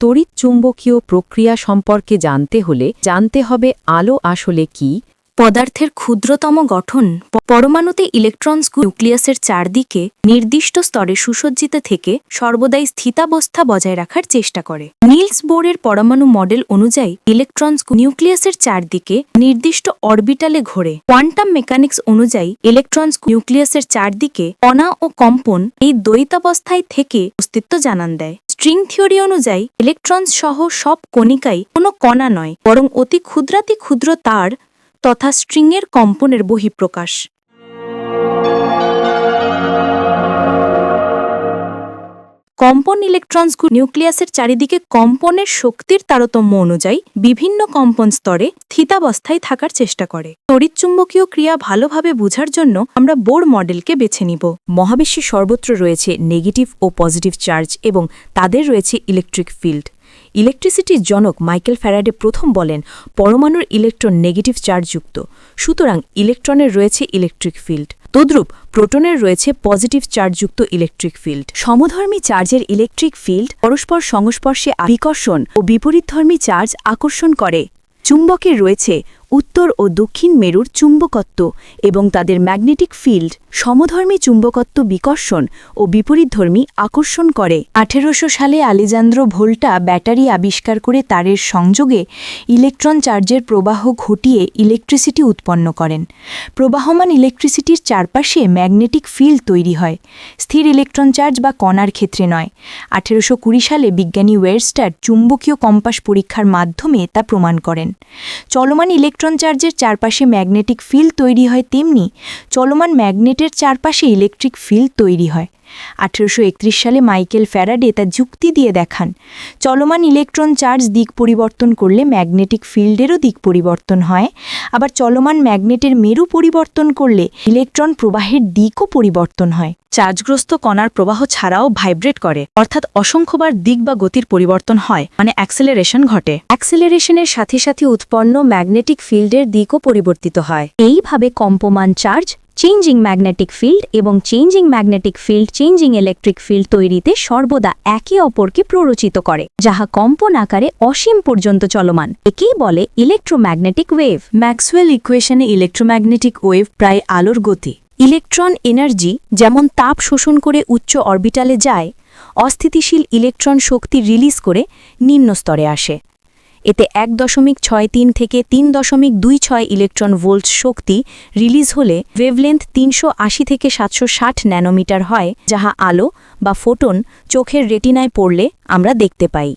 তড়িৎ চুম্বকীয় প্রক্রিয়া সম্পর্কে জানতে হলে জানতে হবে আলো আসলে কি? পদার্থের ক্ষুদ্রতম গঠন পরমাণুতে ইলেকট্রনস নিউক্লিয়াসের চারদিকে নির্দিষ্ট স্তরে সুসজ্জিত থেকে সর্বদাই স্থিতাবস্থা বজায় রাখার চেষ্টা করে। নিলস বোরের পরমাণু মডেল অনুযায়ী ইলেকট্রনস নিউক্লিয়াসের চারদিকে নির্দিষ্ট অরবিটালে ঘোরে। কোয়ান্টাম মেকানিক্স অনুযায়ী ইলেকট্রনস নিউক্লিয়াসের চারদিকে কণা ও কম্পন এই দ্বৈতাবস্থায় থেকে অস্তিত্ব জানান দেয়। স্ট্রিং থিওরি অনুযায়ী ইলেকট্রন সহ সব কণিকাই কোনো কণা নয়, বরং অতি ক্ষুদ্রাতি ক্ষুদ্র তার তথা স্ট্রিংয়ের কম্পনের বহিঃপ্রকাশ। কম্পন ইলেকট্রনসগুলো নিউক্লিয়াসের চারিদিকে কম্পনের শক্তির তারতম্য অনুযায়ী বিভিন্ন কম্পন স্তরে স্থিতাবস্থায় থাকার চেষ্টা করে। তড়িৎচুম্বকীয় ক্রিয়া ভালোভাবে বোঝার জন্য আমরা বোর মডেলকে বেছে নিব। মহাবিশ্বে সর্বত্র রয়েছে নেগেটিভ ও পজিটিভ চার্জ এবং তাদের রয়েছে ইলেকট্রিক ফিল্ড। ইলেকট্রিসিটির জনক মাইকেল ফ্যারাডে প্রথম বলেন, পরমাণুর ইলেকট্রন নেগেটিভ চার্জযুক্ত। সুতরাং ইলেকট্রনের রয়েছে ইলেকট্রিক ফিল্ড। তদ্রূপ, প্রোটনের রয়েছে পজিটিভ চার্জযুক্ত ইলেকট্রিক ফিল্ড। সমধর্মী চার্জের ইলেকট্রিক ফিল্ড পরস্পর সংস্পর্শে বিকর্ষণ ও বিপরীতধর্মী চার্জ আকর্ষণ করে। চুম্বকের রয়েছে উত্তর ও দক্ষিণ মেরুর চুম্বকত্ব এবং তাদের ম্যাগনেটিক ফিল্ড সমধর্মী চুম্বকত্ব বিকর্ষণ ও বিপরীতধর্মী আকর্ষণ করে। আঠেরোশো সালে আলেজান্দ্র ভোল্টা ব্যাটারি আবিষ্কার করে তারের সংযোগে ইলেকট্রন চার্জের প্রবাহ ঘটিয়ে ইলেকট্রিসিটি উৎপন্ন করেন। প্রবাহমান ইলেকট্রিসিটির চারপাশে ম্যাগনেটিক ফিল্ড তৈরি হয়। স্থির ইলেকট্রন চার্জ বা কণার ক্ষেত্রে নয়। আঠেরোশো সালে বিজ্ঞানী ওয়েরস্টার চুম্বকীয় কম্পাস পরীক্ষার মাধ্যমে তা প্রমাণ করেন। চলমান ইলেকট্রন চার্জের চারপাশে ম্যাগনেটিক ফিল্ড তৈরি হয় তেমনি চলমান ম্যাগনেটের চারপাশে ইলেকট্রিক ফিল্ড তৈরি হয়। আঠেরোশো সালে মাইকেল ফ্যারাডে তা যুক্তি দিয়ে দেখান। চলমান ইলেকট্রন চার্জ দিক পরিবর্তন করলে ম্যাগনেটিক ফিল্ডেরও দিক পরিবর্তন হয়। আবার চলমান ম্যাগনেটের মেরু পরিবর্তন করলে ইলেকট্রন প্রবাহের দিকও পরিবর্তন হয়। চার্জগ্রস্ত কণার প্রবাহ ছাড়াও ভাইব্রেট করে, অর্থাৎ অসংখ্যবার দিক বা গতির পরিবর্তন হয় মানে অ্যাক্সেলারেশন ঘটে। অ্যাক্সেলারেশনের সাথে সাথে উৎপন্ন ম্যাগনেটিক ফিল্ডের দিকও পরিবর্তিত হয়। এইভাবে কম্পমান চার্জ চেঞ্জিং ম্যাগনেটিক ফিল্ড এবং changing magnetic field changing electric field তৈরিতে সর্বদা একে অপরকে প্ররোচিত করে, যাহা কম্পন আকারে অসীম পর্যন্ত চলমান। একেই বলে ইলেকট্রোম্যাগনেটিক ওয়েভ ম্যাক্সওয়েল ইকুয়েশনে ইলেকট্রোম্যাগনেটিক ওয়েভ প্রায় আলোর গতি। ইলেকট্রন এনার্জি যেমন তাপ শোষণ করে উচ্চ অরবিটালে যায়, অস্থিতিশীল ইলেকট্রন শক্তি রিলিজ করে নিম্ন স্তরে আসে। এতে এক দশমিক ছয় তিন থেকে তিন দশমিক দুই ছয় ইলেকট্রন ভোল্ট শক্তি রিলিজ হলে ওয়েভলেন্থ তিনশো আশি থেকে সাতশো ষাট ন্যানোমিটার হয়, যাহা আলো বা ফোটন চোখের রেটিনায় পড়লে আমরা দেখতে পাই।